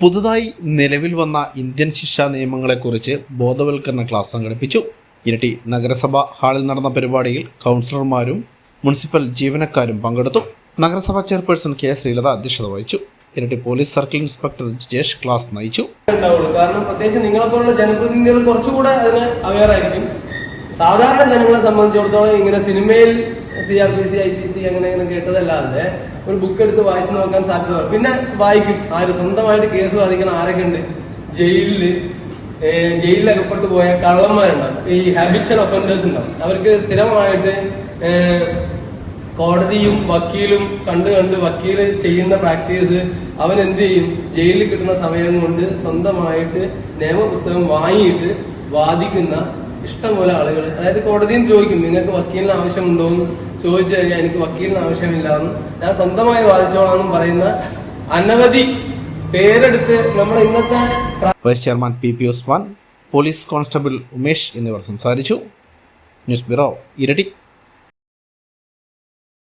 പുതുതായി നിലവിൽ വന്ന ഇന്ത്യൻ ശിക്ഷാ നിയമങ്ങളെക്കുറിച്ച് ബോധവൽക്കരണ ക്ലാസ് സംഘടിപ്പിച്ചു. ഇരട്ടി നഗരസഭ ഹാളിൽ നടന്ന പരിപാടിയിൽ കൗൺസിലർമാരും മുനിസിപ്പൽ ജീവനക്കാരും പങ്കെടുത്തു. നഗരസഭാ ചെയർപേഴ്സൺ കെ ശ്രീലത അധ്യക്ഷത വഹിച്ചു. ഇരട്ടി police circle inspector Jijesh class നയിച്ചു. കാരണം പ്രത്യേകിച്ച് നിങ്ങളെപ്പോലുള്ള ജനപ്രതിനിധികൾ കുറച്ചുകൂടെ അതിന് അവയർ ആയിരിക്കും. സാധാരണ ജനങ്ങളെ സംബന്ധിച്ചിടത്തോളം ഇങ്ങനെ സിനിമയിൽ C R P C I P C അങ്ങനെ അങ്ങനെ കേട്ടതല്ലാതെ ഒരു ബുക്ക് എടുത്ത് വായിച്ചു നോക്കാൻ സാധ്യത പിന്നെ വായിക്കും. ആര് സ്വന്തമായിട്ട് കേസ് വാദിക്കണ ആരൊക്കെ ഉണ്ട് ജയിലിൽ ജയിലിൽ അകപ്പെട്ടു പോയ കള്ളന്മാരുണ്ടാവും. ഈ ഹാബിച്വൽ ഒഫൻഡേഴ്സ് ഉണ്ടാവും. അവർക്ക് സ്ഥിരമായിട്ട് കോടതിയും വക്കീലും കണ്ട് കണ്ട് വക്കീൽ ചെയ്യുന്ന പ്രാക്ടീസ് അവൻ എന്ത് ചെയ്യും? ജയിലിൽ കിട്ടുന്ന സമയം കൊണ്ട് സ്വന്തമായിട്ട് നിയമപുസ്തകം വാങ്ങിയിട്ട് വാദിക്കുന്ന ഇഷ്ടംപോലെ ആളുകൾ അതായത് കോടതിയിൽ ചോദിക്കും നിങ്ങൾക്ക് വക്കീലിന് ആവശ്യമുണ്ടോ? എന്ന് ചോദിച്ചു കഴിഞ്ഞാൽ എനിക്ക് വക്കീലിന് ആവശ്യമില്ല എന്ന്. ഞാൻ സ്വന്തമായി വാദിച്ചോളാം പറയുന്ന അനവധി പേരെടുത്ത് നമ്മൾ ഇന്നത്തെ vice chairman P P Usman police constable Umesh എന്നിവർ സംസാരിച്ചു. ന്യൂസ് ബ്യൂറോ ഇരട്ടി.